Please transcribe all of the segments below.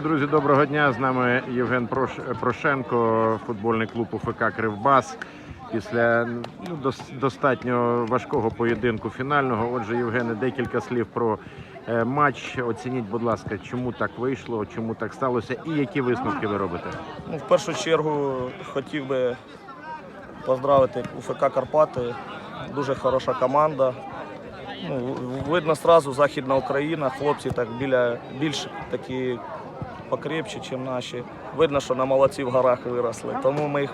Друзі, доброго дня. З нами Євген Прошенко, футбольний клуб УФК Кривбас. Після ну, достатньо важкого поєдинку фінального. Отже, Євгене, декілька слів про е, матч. Оцініть, будь ласка, чому так вийшло, чому так сталося, і які висновки ви робите? Ну, в першу чергу хотів би поздравити УФК Карпати. Дуже хороша команда. Ну, видно сразу Західна Україна, хлопці так біля більш такі покрепче, ніж наші. Видно, що на молодці в горах виросли. Тому ми їх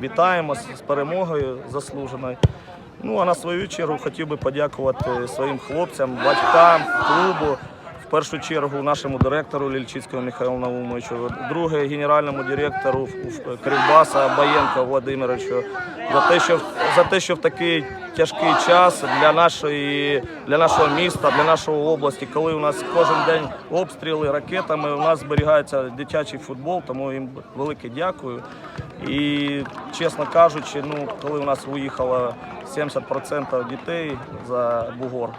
вітаємо з перемогою заслуженою. Ну а на свою чергу хотів би подякувати своїм хлопцям, батькам, клубу. Першу чергу нашому директору Лільчицькому Михайлу Наумовичу, друге генеральному директору Кривбаса Баєнка Володимировичу за те, що за те, що в такий тяжкий час для нашої для нашого міста, для нашої області, коли у нас кожен день обстріли ракетами, у нас зберігається дитячий футбол, тому їм велике дякую. І чесно кажучи, ну коли у нас виїхало 70% дітей за Бугор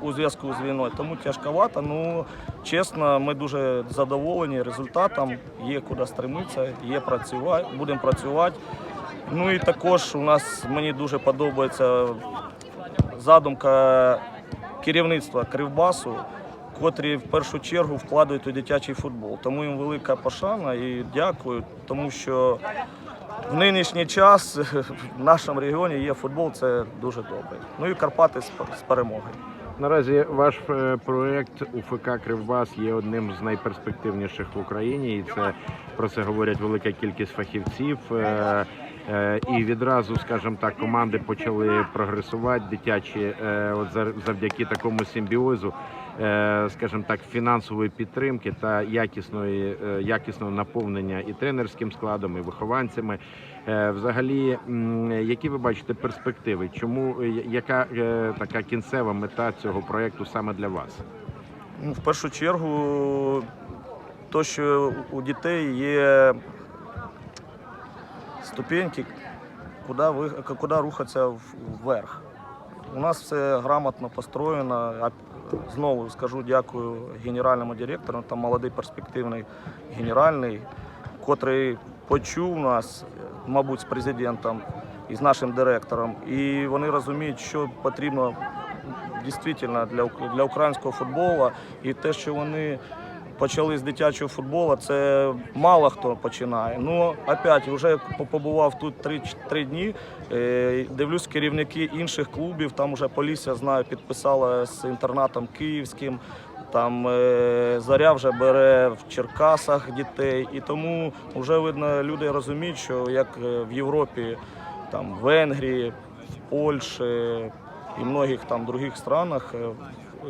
у зв'язку з війною, тому тяжковато. Ну чесно, ми дуже задоволені результатом. Є куди стремитися, є працювати, будемо працювати. Ну і також у нас мені дуже подобається задумка керівництва Кривбасу, котрі в першу чергу вкладають у дитячий футбол. Тому їм велика пошана і дякую, тому що в нинішній час в нашому регіоні є футбол, це дуже добре. Ну і Карпати з перемогою. Наразі ваш е, проект УФК Кривбас є одним з найперспективніших в Україні, і це про це говорять велика кількість фахівців. Е, І відразу, скажімо так, команди почали прогресувати дитячі, е, от за- завдяки такому симбіозу, е, скажімо так, фінансової підтримки та якісної, якісного наповнення і тренерським складом, і вихованцями. Взагалі, які ви бачите перспективи? Чому яка така кінцева мета цього проекту саме для вас? Ну, в першу чергу, то, що у дітей є ступеньки, куди, ви, куди рухатися в- вверх. У нас все грамотно построєно. Знову скажу дякую генеральному директору, там молодий перспективний генеральний, котрий почув нас, мабуть, з президентом і з нашим директором. І вони розуміють, що потрібно дійсно для, для українського футболу. І те, що вони почали з дитячого футболу, це мало хто починає. Ну, опять, вже побував тут 3, дні. Е, Дивлюсь, керівники інших клубів, там вже Полісся, знаю, підписала з інтернатом київським. Там е, заря вже бере в Черкасах дітей, і тому вже видно, люди розуміють, що як е, в Європі, там в Венгрії, в Польщі і многих там других странах,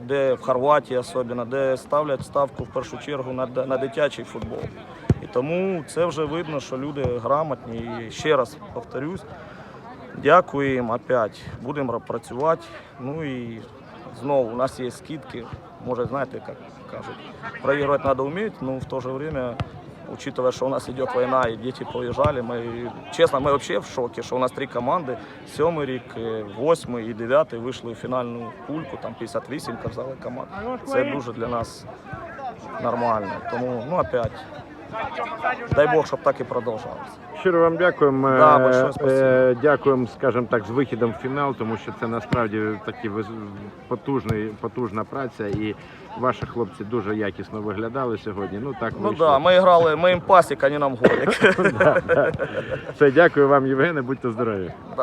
де в Хорватії особливо, де ставлять ставку в першу чергу на, на дитячий футбол. І тому це вже видно, що люди грамотні. І ще раз повторюсь, дякую їм опять. Будемо працювати. Ну і знову у нас є скидки. Може, знаєте, як кажуть, проігрувати треба вміти, але в то же время учитывая, что у нас идет война и дети поезжали, мы, честно, мы вообще в шоке, что у нас три команди, сьомий рік, е, восьмий і дев'ятий вийшли в фінальну пульку, там 58 казали команд. Це дуже для нас нормально. Тому, ну, опять, дай Бог, щоб так і продовжалося. Щиро вам дякуємо. Да, Е, большое спасибо. е, Дякуємо, скажімо так, з вихідом в фінал, тому що це насправді такі потужний, потужна праця, і ваші хлопці дуже якісно виглядали сьогодні. Ну так Ну вийшло. да, ми грали, ми їм пасік, а не нам голік. Все, дякую вам, Євгене. Будьте здорові.